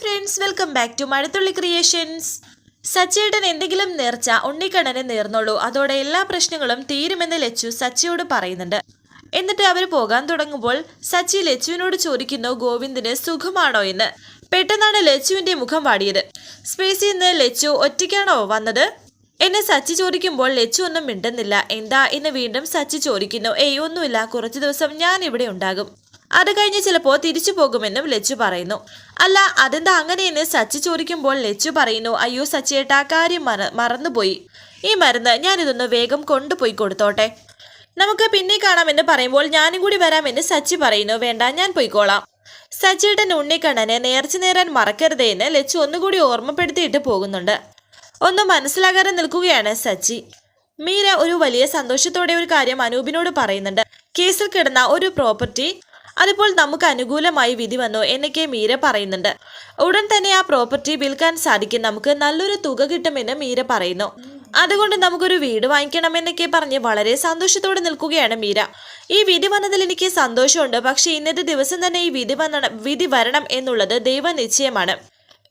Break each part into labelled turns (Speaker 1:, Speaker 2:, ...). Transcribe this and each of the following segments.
Speaker 1: Friends welcome back to Mazhathulli creations സച്ചിയേട്ടൻ എന്തെങ്കിലും നേർച്ച ഉണ്ണിക്കണ്ണനെ നേർന്നുള്ളൂ അതോടെ എല്ലാ പ്രശ്നങ്ങളും തീരുമെന്ന് ലച്ചു സച്ചിയോട് പറയുന്നുണ്ട്. എന്നിട്ട് അവർ പോകാൻ തുടങ്ങുമ്പോൾ സച്ചി ലച്ചുവിനോട് ചോദിക്കുന്നു ഗോവിന്ദിന് സുഖമാണോ എന്ന്. പെട്ടെന്നാണ് ലച്ചുവിന്റെ മുഖം വാടിയത്. സ്പേസിൽ നിന്ന് ലച്ചു ഒറ്റയ്ക്കാണോ വന്നത്? എന്നെ സച്ചി ചോദിക്കുമ്പോൾ ലച്ചു ഒന്നും മിണ്ടുന്നില്ല. എന്താ? എന്ന് വീണ്ടും സച്ചി ചോദിക്കുന്നു. ഏയ് ഒന്നുമില്ല. കുറച്ചു ദിവസം ഞാൻ ഇവിടെ ഉണ്ടാകും. അത് കഴിഞ്ഞ് ചിലപ്പോൾ തിരിച്ചു പോകുമെന്നും ലച്ചു പറയുന്നു. അല്ല അതെന്താ അങ്ങനെയെന്ന് സച്ചി ചോദിക്കുമ്പോൾ ലച്ചു പറയുന്നു അയ്യോ സച്ചിയേട്ട കാര്യം മറ മറന്നുപോയി. ഈ മരുന്ന് ഞാനിതൊന്ന് വേഗം കൊണ്ടുപോയി കൊടുത്തോട്ടെ. നമുക്ക് പിന്നെ കാണാമെന്ന് പറയുമ്പോൾ ഞാനും കൂടി വരാമെന്ന് സച്ചി പറയുന്നു വേണ്ട ഞാൻ പോയിക്കോളാം. സച്ചിയേട്ടൻ ഉണ്ണിക്കണ്ണനെ നേർച്ചു നേരാൻ മറക്കരുതേ എന്ന് ലച്ചു ഒന്നുകൂടി ഓർമ്മപ്പെടുത്തിയിട്ട് പോകുന്നുണ്ട്. ഒന്ന് മനസ്സിലാകാതെ നിൽക്കുകയാണ് സച്ചി. മീര ഒരു വലിയ സന്തോഷത്തോടെ ഒരു കാര്യം അനൂപിനോട് പറയുന്നുണ്ട്. കേസിൽ കിടന്ന ഒരു പ്രോപ്പർട്ടി അതിപ്പോൾ നമുക്ക് അനുകൂലമായി വിധി വന്നു എന്നൊക്കെ മീര പറയുന്നുണ്ട്. ഉടൻ തന്നെ ആ പ്രോപ്പർട്ടി വിൽക്കാൻ സാധിക്കും നമുക്ക് നല്ലൊരു തുക കിട്ടുമെന്ന് മീര പറയുന്നു. അതുകൊണ്ട് നമുക്കൊരു വീട് വാങ്ങിക്കണമെന്നൊക്കെ പറഞ്ഞ് വളരെ സന്തോഷത്തോടെ നിൽക്കുകയാണ് മീര. ഈ വിധി വന്നതിൽ എനിക്ക് സന്തോഷമുണ്ട് പക്ഷേ ഇന്നത്തെ ദിവസം തന്നെ ഈ വിധി വന്ന വിധി വരണം എന്നുള്ളത് ദൈവനിശ്ചയമാണ്.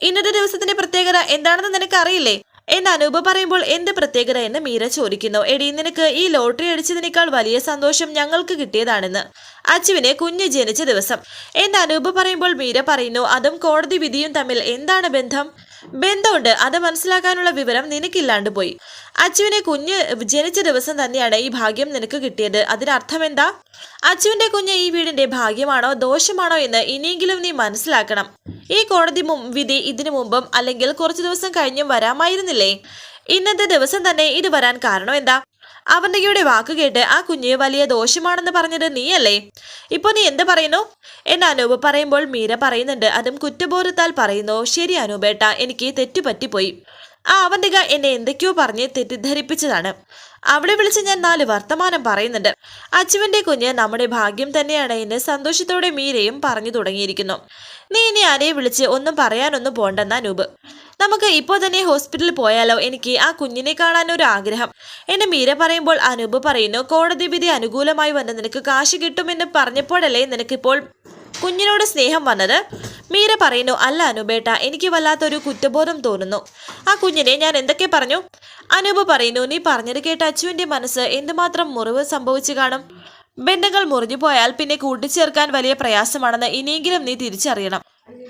Speaker 1: ഇന്നത്തെ ദിവസത്തിന്റെ പ്രത്യേകത എന്താണെന്ന് നിനക്ക് അറിയില്ലേ എന്ന് അനൂപ് പറയുമ്പോൾ എന്ത് പ്രത്യേകത എന്ന് മീര ചോദിക്കുന്നു. എടി നിനക്ക് ഈ ലോട്ടറി അടിച്ചതിനേക്കാൾ വലിയ സന്തോഷം ഞങ്ങൾക്ക് കിട്ടിയതാണെന്ന്. അച്ചുവിനെ കുഞ്ഞ് ജനിച്ച ദിവസം. എന്ന് അനൂപ് പറയുമ്പോൾ മീര പറയുന്നു അതും കോടതി വിധിയും തമ്മിൽ എന്താണ് ബന്ധം? ബന്ധമുണ്ട്. അത് മനസ്സിലാക്കാനുള്ള വിവരം നിനക്കില്ലാണ്ട് പോയി. അച്ചുവിനെ കുഞ്ഞ് ജനിച്ച ദിവസം തന്നെയാണ് ഈ ഭാഗ്യം നിനക്ക് കിട്ടിയത്. അതിനർത്ഥം എന്താ അച്ചുവിന്റെ കുഞ്ഞ് ഈ വീടിന്റെ ഭാഗ്യമാണോ ദോഷമാണോ എന്ന് ഇനിയെങ്കിലും നീ മനസ്സിലാക്കണം. ഈ കോടതി വിധി ഇതിനു മുമ്പും അല്ലെങ്കിൽ കുറച്ചു ദിവസം കഴിഞ്ഞും വരാമായിരുന്നില്ലേ? ഇന്നത്തെ ദിവസം തന്നെ ഇത് വരാൻ കാരണം എന്താ? അവന്റെയുടെ വാക്ക് കേട്ട് ആ കുഞ്ഞ് വലിയ ദോഷമാണെന്ന് പറഞ്ഞത് നീയല്ലേ? ഇപ്പൊ നീ എന്ത് പറയുന്നു? എന്ന അനൂപ് പറയുമ്പോൾ മീര പറയുന്നുണ്ട്. അതും കുറ്റബോധത്താൽ പറയുന്നു ശരി അനൂപേട്ട എനിക്ക് തെറ്റുപറ്റിപ്പോയി ആ അവന്തിക എന്നെ എന്തൊക്കെയോ പറഞ്ഞ് തെറ്റിദ്ധരിപ്പിച്ചതാണ്. അവിടെ വിളിച്ച് ഞാൻ നാല് വർത്തമാനം പറയുന്നുണ്ട്. അച്ചുവിന്റെ കുഞ്ഞ് നമ്മുടെ ഭാഗ്യം തന്നെയാണ് എന്ന് സന്തോഷത്തോടെ മീരയും പറഞ്ഞു തുടങ്ങിയിരിക്കുന്നു. നീ ഇനി ആരെയും വിളിച്ച് ഒന്നും പറയാനൊന്നും പോണ്ടെന്ന അനൂപ്. നമുക്ക് ഇപ്പോൾ തന്നെ ഹോസ്പിറ്റലിൽ പോയാലോ? എനിക്ക് ആ കുഞ്ഞിനെ കാണാൻ ഒരു ആഗ്രഹം. എന്നെ മീര പറയുമ്പോൾ അനൂപ് പറയുന്നു കോടതി വിധി അനുകൂലമായി വന്ന് നിനക്ക് കാശ് കിട്ടുമെന്ന് പറഞ്ഞപ്പോഴല്ലേ നിനക്കിപ്പോൾ കുഞ്ഞിനോട് സ്നേഹം വന്നത്? മീര പറയുന്നു അല്ല അനുപേട്ട എനിക്ക് വല്ലാത്തൊരു കുറ്റബോധം തോന്നുന്നു. ആ കുഞ്ഞിനെ ഞാൻ എന്തൊക്കെ പറഞ്ഞു? അനൂപ് പറയുന്നു നീ പറഞ്ഞത് കേട്ട അച്ചുവിന്റെ മനസ്സ് എന്തുമാത്രം മുറിവ് സംഭവിച്ചു കാണും? ബന്ധങ്ങൾ മുറിഞ്ഞു പോയാൽ പിന്നെ കൂട്ടിച്ചേർക്കാൻ വലിയ പ്രയാസമാണെന്ന് ഇനിയെങ്കിലും നീ തിരിച്ചറിയണം.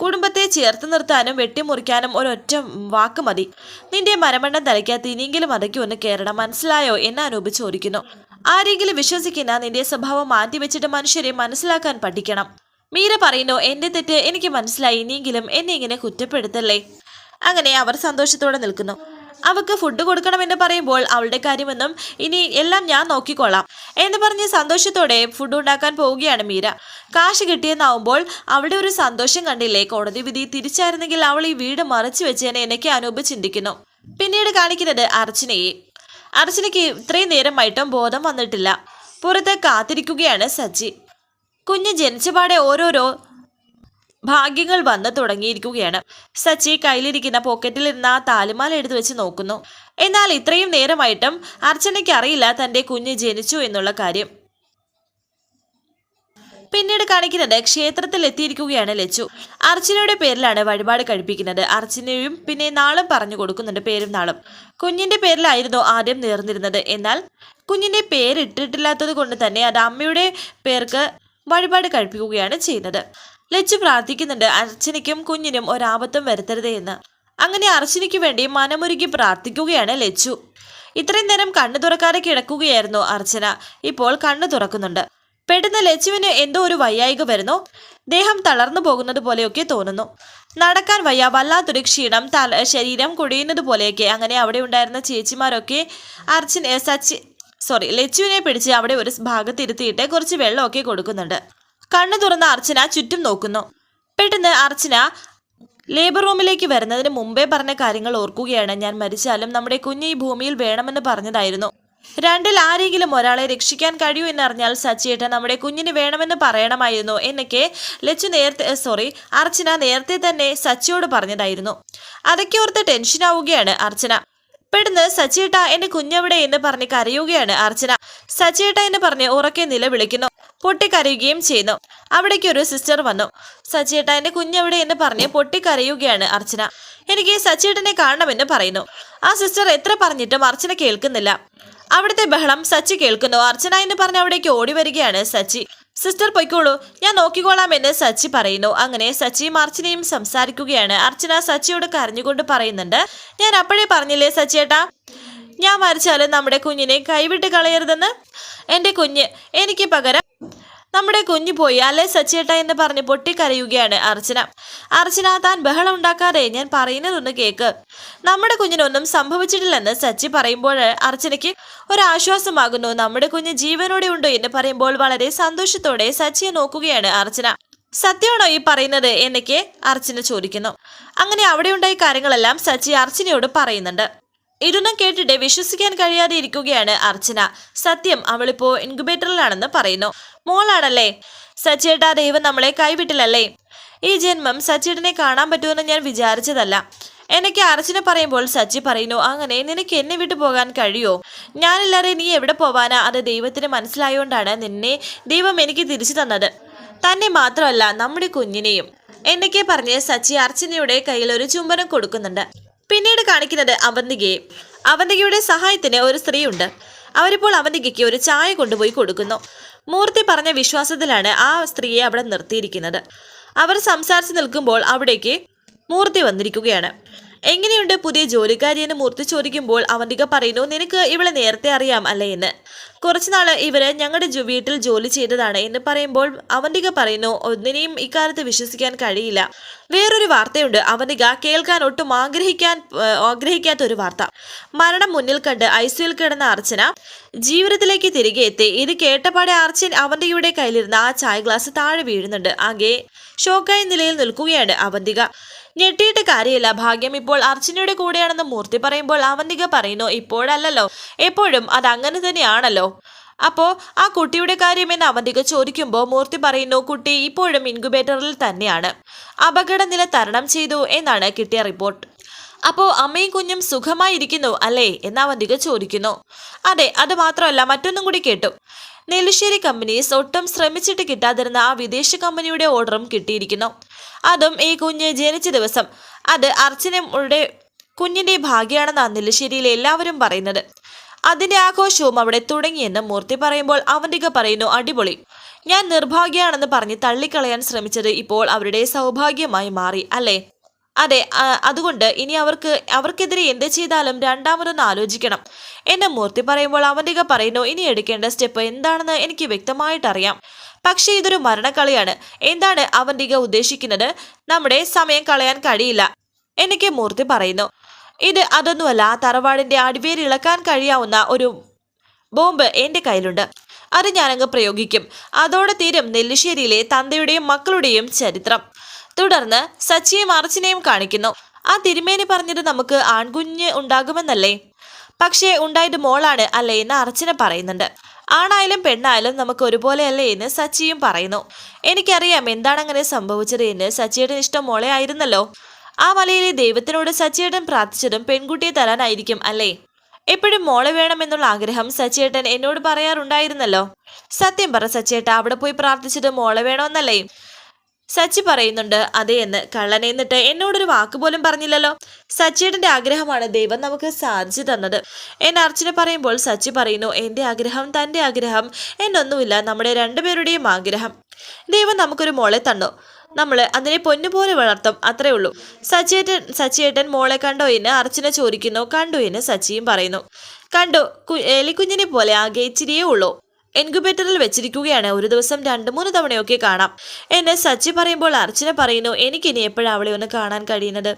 Speaker 1: കുടുംബത്തെ ചേർത്ത് നിർത്താനും വെട്ടിമുറിക്കാനും ഒരൊറ്റ വാക്ക് മതി. നിന്റെ മരമണ്ണം തലയ്ക്കകത്ത് ഇനിയെങ്കിലും അതൊക്കെ ഒന്ന് കയറണം മനസ്സിലായോ എന്ന് അനൂപ് ചോദിക്കുന്നു. ആരെങ്കിലും വിശ്വസിക്കുന്ന നിന്റെ സ്വഭാവം മാറ്റിവെച്ചിട്ട് മനുഷ്യരെ മനസ്സിലാക്കാൻ പഠിക്കണം. മീര പറയുന്നു എന്റെ തെറ്റ് എനിക്ക് മനസ്സിലായി ഇനിയെങ്കിലും എന്നെ ഇങ്ങനെ കുറ്റപ്പെടുത്തല്ലേ? അങ്ങനെ അവർ സന്തോഷത്തോടെ നിൽക്കുന്നു. അവക്ക് ഫുഡ് കൊടുക്കണമെന്ന് പറയുമ്പോൾ അവളുടെ കാര്യമൊന്നും ഇനി എല്ലാം ഞാൻ നോക്കിക്കൊള്ളാം എന്ന് പറഞ്ഞ് സന്തോഷത്തോടെ ഫുഡ് ഉണ്ടാക്കാൻ പോവുകയാണ് മീര. കാശ് കിട്ടിയെന്നാവുമ്പോൾ അവളുടെ ഒരു സന്തോഷം കണ്ടില്ലേ? കോടതി വിധി തിരിച്ചായിരുന്നെങ്കിൽ അവൾ ഈ വീട് മറച്ചു വെച്ചേനെ എനിക്ക് അനൂപ് ചിന്തിക്കുന്നു. പിന്നീട് കാണിക്കുന്നത് അർച്ചനയെ. അർച്ചനയ്ക്ക് ഇത്രയും നേരമായിട്ടും ബോധം വന്നിട്ടില്ല. പുറത്ത് കാത്തിരിക്കുകയാണ് സച്ചി. കുഞ്ഞ് ജനിച്ചപാടെ ഓരോരോ ഭാഗ്യങ്ങൾ വന്നു തുടങ്ങിയിരിക്കുകയാണ്. സച്ചി കയ്യിലിരിക്കുന്ന പോക്കറ്റിൽ ഇരുന്ന ആ താലിമാല എടുത്തു വെച്ച് നോക്കുന്നു. എന്നാൽ ഇത്രയും നേരമായിട്ടും അർച്ചനയ്ക്ക് അറിയില്ല തന്റെ കുഞ്ഞ് ജനിച്ചു എന്നുള്ള കാര്യം. പിന്നീട് കാണിക്കുന്നത് ക്ഷേത്രത്തിൽ എത്തിയിരിക്കുകയാണ് ലച്ചു. അർച്ചനയുടെ പേരിലാണ് വഴിപാട് കഴിപ്പിക്കുന്നത്. അർച്ചനയും പിന്നെ നാളും പറഞ്ഞു കൊടുക്കുന്നുണ്ട് പേരും നാളും. കുഞ്ഞിന്റെ പേരിലായിരുന്നു ആദ്യം നേർന്നിരുന്നത്. എന്നാൽ കുഞ്ഞിന്റെ പേരിട്ടിട്ടില്ലാത്തത് കൊണ്ട് തന്നെ അത് അമ്മയുടെ പേർക്ക് വഴിപാട് കഴിപ്പിക്കുകയാണ് ചെയ്യുന്നത്. ലച്ചു പ്രാർത്ഥിക്കുന്നുണ്ട്. അർച്ചനയ്ക്കും കുഞ്ഞിനും ഒരാപത്തും വരുത്തരുതേ എന്ന്. അങ്ങനെ അർച്ചനയ്ക്ക് വേണ്ടി മനമുരുകി പ്രാർത്ഥിക്കുകയാണ് ലച്ചു. ഇത്രയും നേരം കണ്ണു തുറക്കാതെ കിടക്കുകയായിരുന്നു അർച്ചന. ഇപ്പോൾ കണ്ണു തുറക്കുന്നുണ്ട്. പെട്ടെന്ന് ലച്ചുവിന് എന്തോ ഒരു വയ്യായിക വരുന്നു. ദേഹം തളർന്നു പോകുന്നത് പോലെയൊക്കെ തോന്നുന്നു. നടക്കാൻ വയ്യ വല്ലാത്തൊരു ക്ഷീണം തല ശരീരം കുടിയുന്നത് പോലെയൊക്കെ. അങ്ങനെ അവിടെ ഉണ്ടായിരുന്ന ചേച്ചിമാരൊക്കെ അർച്ചന സച്ചി സോറി ലച്ചുവിനെ പിടിച്ച് അവിടെ ഒരു ഭാഗത്തിരുത്തിയിട്ട് കുറച്ച് വെള്ളമൊക്കെ കൊടുക്കുന്നുണ്ട്. കണ്ണു തുറന്ന അർച്ചന ചുറ്റും നോക്കുന്നു. പെട്ടെന്ന് അർച്ചന ലേബർ റൂമിലേക്ക് വരുന്നതിന് മുമ്പേ പറഞ്ഞ കാര്യങ്ങൾ ഓർക്കുകയാണ്. ഞാൻ മരിച്ചാലും നമ്മുടെ കുഞ്ഞ് ഈ ഭൂമിയിൽ വേണമെന്ന് പറഞ്ഞതായിരുന്നു. രണ്ടിൽ ആരെങ്കിലും ഒരാളെ രക്ഷിക്കാൻ കഴിയൂ എന്നറിഞ്ഞാൽ സച്ചിയേട്ട നമ്മുടെ കുഞ്ഞിന് വേണമെന്ന് പറയണമായിരുന്നു എന്നൊക്കെ ലച്ചു നേരത്തെ സോറി അർച്ചന നേരത്തെ തന്നെ സച്ചിയോട് പറഞ്ഞതായിരുന്നു. അതൊക്കെ ഓർത്ത് ടെൻഷനാവുകയാണ് അർച്ചന. പെടുന്ന് സച്ചിയേട്ട എന്റെ കുഞ്ഞവിടെ? എന്ന് പറഞ്ഞ് കരയുകയാണ് അർച്ചന. സച്ചിയേട്ട എന്ന് പറഞ്ഞ് ഉറക്കെ നില നിലവിളിക്കുന്നു. പൊട്ടിക്കരയുകയും ചെയ്യുന്നു. അവിടേക്ക് ഒരു സിസ്റ്റർ വന്നു. സച്ചിയേട്ട എന്റെ കുഞ്ഞവിടെ? എന്ന് പറഞ്ഞ് പൊട്ടിക്കരയുകയാണ് അർച്ചന. എനിക്ക് സച്ചിയേട്ടനെ കാണണമെന്ന് പറയുന്നു. ആ സിസ്റ്റർ എത്ര പറഞ്ഞിട്ടും അർച്ചന കേൾക്കുന്നില്ല. അവിടുത്തെ ബഹളം സച്ചി കേൾക്കുന്നു. അർച്ചന എന്ന് പറഞ്ഞ് അവിടേക്ക് ഓടി വരികയാണ് സച്ചി. സിസ്റ്റർ പൊയ്ക്കോളൂ. ഞാൻ നോക്കിക്കോളാം എന്ന് സച്ചി പറയുന്നു. അങ്ങനെ സച്ചിയും അർച്ചനയും സംസാരിക്കുകയാണ്. അർച്ചന സച്ചിയോട് കരഞ്ഞുകൊണ്ട് പറയുന്നുണ്ട്. ഞാൻ അപ്പോഴേ പറഞ്ഞില്ലേ സച്ചിയേട്ടാ? ഞാൻ മരിച്ചാലും നമ്മുടെ കുഞ്ഞിനെ കൈവിട്ട് കളയരുതെന്ന്? എന്റെ കുഞ്ഞ് എനിക്ക് പകരം നമ്മുടെ കുഞ്ഞു പോയി അല്ലേ സച്ചേട്ട എന്ന് പറഞ്ഞ് പൊട്ടിക്കരയുകയാണ് അർച്ചന. അർച്ചന താൻ ബഹളം ഉണ്ടാക്കാതെ ഞാൻ പറയുന്നതൊന്ന് കേക്ക്. നമ്മുടെ കുഞ്ഞിനൊന്നും സംഭവിച്ചിട്ടില്ലെന്ന് സച്ചി പറയുമ്പോൾ അർച്ചനയ്ക്ക് ഒരാശ്വാസമാകുന്നു. നമ്മുടെ കുഞ്ഞ് ജീവനോടെ ഉണ്ടോ എന്ന് പറയുമ്പോൾ വളരെ സന്തോഷത്തോടെ സച്ചിയെ നോക്കുകയാണ് അർച്ചന. സത്യമാണോ ഈ പറയുന്നത് എന്നൊക്കെ അർച്ചന ചോദിക്കുന്നു. അങ്ങനെ അവിടെയുണ്ടായ കാര്യങ്ങളെല്ലാം സച്ചി അർച്ചനയോട് പറയുന്നുണ്ട്. ഇതൊന്നും കേട്ടിട്ട് വിശ്വസിക്കാൻ കഴിയാതെ ഇരിക്കുകയാണ് അർച്ചന. സത്യം അവളിപ്പോ ഇൻക്യുബേറ്ററിലാണെന്ന് പറയുന്നു. മോളാണല്ലേ? സച്ചേട്ടാ ദൈവം നമ്മളെ കൈവിട്ടില്ലല്ലേ? ഈ ജന്മം സച്ചേട്ടനെ കാണാൻ പറ്റുമെന്ന് ഞാൻ വിചാരിച്ചതല്ല. എനിക്ക് അർച്ചന പറയുമ്പോൾ സച്ചി പറയുന്നു അങ്ങനെ നിനക്ക് എന്നെ വിട്ടു പോകാൻ കഴിയോ? ഞാനില്ലാതെ നീ എവിടെ പോവാനാ? അത് ദൈവത്തിന് മനസ്സിലായോണ്ടാണ് നിന്നെ ദൈവം എനിക്ക് തിരിച്ചു തന്നത്. തന്നെ മാത്രമല്ല നമ്മുടെ കുഞ്ഞിനെയും. എന്നൊക്കെ പറഞ്ഞ് സച്ചി അർച്ചനയുടെ കയ്യിൽ ഒരു ചുംബനം കൊടുക്കുന്നുണ്ട്. പിന്നീട് കാണിക്കുന്നത് അവന്തികയെ. അവന്തികയുടെ സഹായത്തിന് ഒരു സ്ത്രീയുണ്ട്. അവരിപ്പോൾ അവന്തികയ്ക്ക് ഒരു ചായ കൊണ്ടുപോയി കൊടുക്കുന്നു. മൂർത്തി പറഞ്ഞ വിശ്വാസത്തിലാണ് ആ സ്ത്രീയെ അവിടെ നിർത്തിയിരിക്കുന്നത്. അവർ സംസാരിച്ചു നിൽക്കുമ്പോൾ അവിടേക്ക് മൂർത്തി വന്നിരിക്കുകയാണ്. എങ്ങനെയുണ്ട് പുതിയ ജോലിക്കാരി എന്ന് മൂർത്തി ചോദിക്കുമ്പോൾ അവന്തിക പറയുന്നു നിനക്ക് ഇവളെ നേരത്തെ അറിയാം അല്ലേ എന്ന്. കുറച്ചുനാൾ ഇവർ ഞങ്ങളുടെ വീട്ടിൽ ജോലി ചെയ്തതാണ് എന്ന് പറയുമ്പോൾ അവന്തിക പറയുന്നു ഒന്നിനെയും ഇക്കാലത്ത് വിശ്വസിക്കാൻ കഴിയില്ല. വേറൊരു വാർത്തയുണ്ട്. അവന്തിക കേൾക്കാൻ ഒട്ടും ആഗ്രഹിക്കാൻ ആഗ്രഹിക്കാത്ത ഒരു വാർത്ത. മരണം മുന്നിൽ കണ്ട് ഐസിയുൽ കിടന്ന അർച്ചന ജീവിതത്തിലേക്ക് തിരികെ എത്തി. ഇത് കേട്ടപാടെ അർച്ചൻ അവന്തികയുടെ കയ്യിലിരുന്ന ആ ചായ ഗ്ലാസ് താഴെ വീഴുന്നുണ്ട്. ആകെ ഷോക്കായ നിലയിൽ നിൽക്കുകയാണ് അവന്തിക. ഞെട്ടിയിട്ട് കാര്യമില്ല. ഭാഗ്യം ഇപ്പോൾ അർച്ചനയുടെ കൂടെയാണെന്ന് മൂർത്തി പറയുമ്പോൾ അവന്തിക പറയുന്നു ഇപ്പോഴല്ലല്ലോ. എപ്പോഴും അത് അങ്ങനെ തന്നെയാണല്ലോ. അപ്പോ ആ കുട്ടിയുടെ കാര്യം എന്ന് അവന്തിക ചോദിക്കുമ്പോൾ മൂർത്തി പറയുന്നു കുട്ടി ഇപ്പോഴും ഇൻക്യുബേറ്ററിൽ തന്നെയാണ്. അപകടനില തരണം ചെയ്തു എന്നാണ് കിട്ടിയ റിപ്പോർട്ട്. അപ്പോ അമ്മയും കുഞ്ഞും സുഖമായിരിക്കുന്നു അല്ലേ എന്ന് അവന്തിക ചോദിക്കുന്നു. അതെ അത് മാത്രമല്ല മറ്റൊന്നും കൂടി കേട്ടു. നെല്ലിശ്ശേരി കമ്പനീസ് ഒട്ടും ശ്രമിച്ചിട്ട് കിട്ടാതിരുന്ന ആ വിദേശ കമ്പനിയുടെ ഓർഡറും കിട്ടിയിരിക്കുന്നു. അതും ഈ കുഞ്ഞ് ജനിച്ച ദിവസം. അത് അർച്ചനയുടെ കുഞ്ഞിന്റെ ഭാഗ്യമാണെന്നാണ് നെല്ലിശ്ശേരിയിലെ എല്ലാവരും പറയുന്നത്. അതിന്റെ ആഘോഷവും അവിടെ തുടങ്ങിയെന്ന് മൂർത്തി പറയുമ്പോൾ അവന്തിക പറയുന്നു അടിപൊളി. ഞാൻ നിർഭാഗ്യമാണെന്ന് പറഞ്ഞ് തള്ളിക്കളയാൻ ശ്രമിച്ചത് ഇപ്പോൾ അവരുടെ സൗഭാഗ്യമായി മാറി അല്ലേ? അതെ അതുകൊണ്ട് ഇനി അവർക്ക് അവർക്കെതിരെ എന്ത് ചെയ്താലും രണ്ടാമതൊന്ന് ആലോചിക്കണം. എന്നെ മൂർത്തി പറയുമ്പോൾ അവന്തിക പറയുന്നു ഇനി എടുക്കേണ്ട സ്റ്റെപ്പ് എന്താണെന്ന് എനിക്ക് വ്യക്തമായിട്ടറിയാം. പക്ഷേ ഇതൊരു മരണക്കളിയാണ്. എന്താണ് അവന്തിക ഉദ്ദേശിക്കുന്നത്? നമ്മുടെ സമയം കളയാൻ കഴിയില്ല എനിക്ക് മൂർത്തി പറയുന്നു. ഇത് അതൊന്നുമല്ല തറവാടിന്റെ അടിവേര് ഇളക്കാൻ കഴിയാവുന്ന ഒരു ബോംബ് എന്റെ കയ്യിലുണ്ട്. അത് ഞാനങ്ങ് പ്രയോഗിക്കും. അതോടെ തീരും നെല്ലിശ്ശേരിയിലെ തന്തയുടെയും മക്കളുടെയും ചരിത്രം. തുടർന്ന് സച്ചിയും അർച്ചനയും കാണിക്കുന്നു. ആ തിരുമേനി പറഞ്ഞത് നമുക്ക് ആൺകുഞ്ഞ് ഉണ്ടാകുമെന്നല്ലേ? പക്ഷേ ഉണ്ടായത് മോളാണ് അല്ലേ എന്ന് അർച്ചന പറയുന്നുണ്ട്. ആണായാലും പെണ്ണായാലും നമുക്ക് ഒരുപോലെയല്ലേ എന്ന് സച്ചിയും പറയുന്നു. എനിക്കറിയാം എന്താണ് അങ്ങനെ സംഭവിച്ചത് എന്ന് സച്ചിയുടെ ഇഷ്ടം മോളെ ആയിരുന്നല്ലോ. ആ മലയിലെ ദൈവത്തിനോട് സച്ചിയേട്ടൻ പ്രാർത്ഥിച്ചതും പെൺകുട്ടിയെ തരാനായിരിക്കും അല്ലേ? എപ്പോഴും മോളെ വേണമെന്നുള്ള ആഗ്രഹം സച്ചിയേട്ടൻ എന്നോട് പറയാറുണ്ടായിരുന്നല്ലോ. സത്യം പറ സച്ചിയേട്ട അവിടെ പോയി പ്രാർത്ഥിച്ചത് മോളെ വേണമെന്നല്ലേ സച്ചി പറയുന്നുണ്ട് അതെ എന്ന്. കള്ളനെന്നിട്ട് എന്നോടൊരു വാക്ക് പോലും പറഞ്ഞില്ലല്ലോ. സച്ചിയുടെ ആഗ്രഹമാണ് ദൈവം നമുക്ക് സാധിച്ചു തന്നത്. എന്നെ അർച്ചന പറയുമ്പോൾ സച്ചി പറയുന്നു എന്റെ ആഗ്രഹം തന്റെ ആഗ്രഹം എന്നൊന്നുമില്ല നമ്മുടെ രണ്ടുപേരുടെയും ആഗ്രഹം. ദൈവം നമുക്കൊരു മോളെ തന്നു. നമ്മൾ അതിനെ പൊന്നുപോലെ വളർത്തും അത്രേ ഉള്ളൂ. സച്ചിയേട്ടൻ സച്ചിയേട്ടൻ മോളെ കണ്ടോ എന്ന് അർച്ചന ചോദിക്കുന്നു. കണ്ടു എന്ന് സച്ചിയും പറയുന്നു. കണ്ടു എലിക്കുഞ്ഞിനെ പോലെ ആകെ ഇച്ചിരിയേ ഉള്ളൂ. ഇൻക്യുബേറ്ററിൽ വെച്ചിരിക്കുകയാണ്. ഒരു ദിവസം രണ്ട് മൂന്ന് തവണയൊക്കെ കാണാം. എന്നെ സച്ചി പറയുമ്പോൾ അർച്ചന പറയുന്നു എനിക്കിനി എപ്പോഴാണ് അവളെ ഒന്ന് കാണാൻ കഴിയുന്നത്?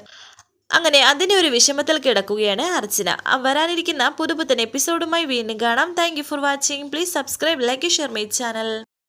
Speaker 1: അങ്ങനെ അതിന്റെ ഒരു വിഷമത്തിൽ കിടക്കുകയാണ് അർച്ചന. വരാനിരിക്കുന്ന പുതുപുത്തൻ എപ്പിസോഡുമായി വീണ്ടും കാണാം. Thank for watching please subscribe like share my channel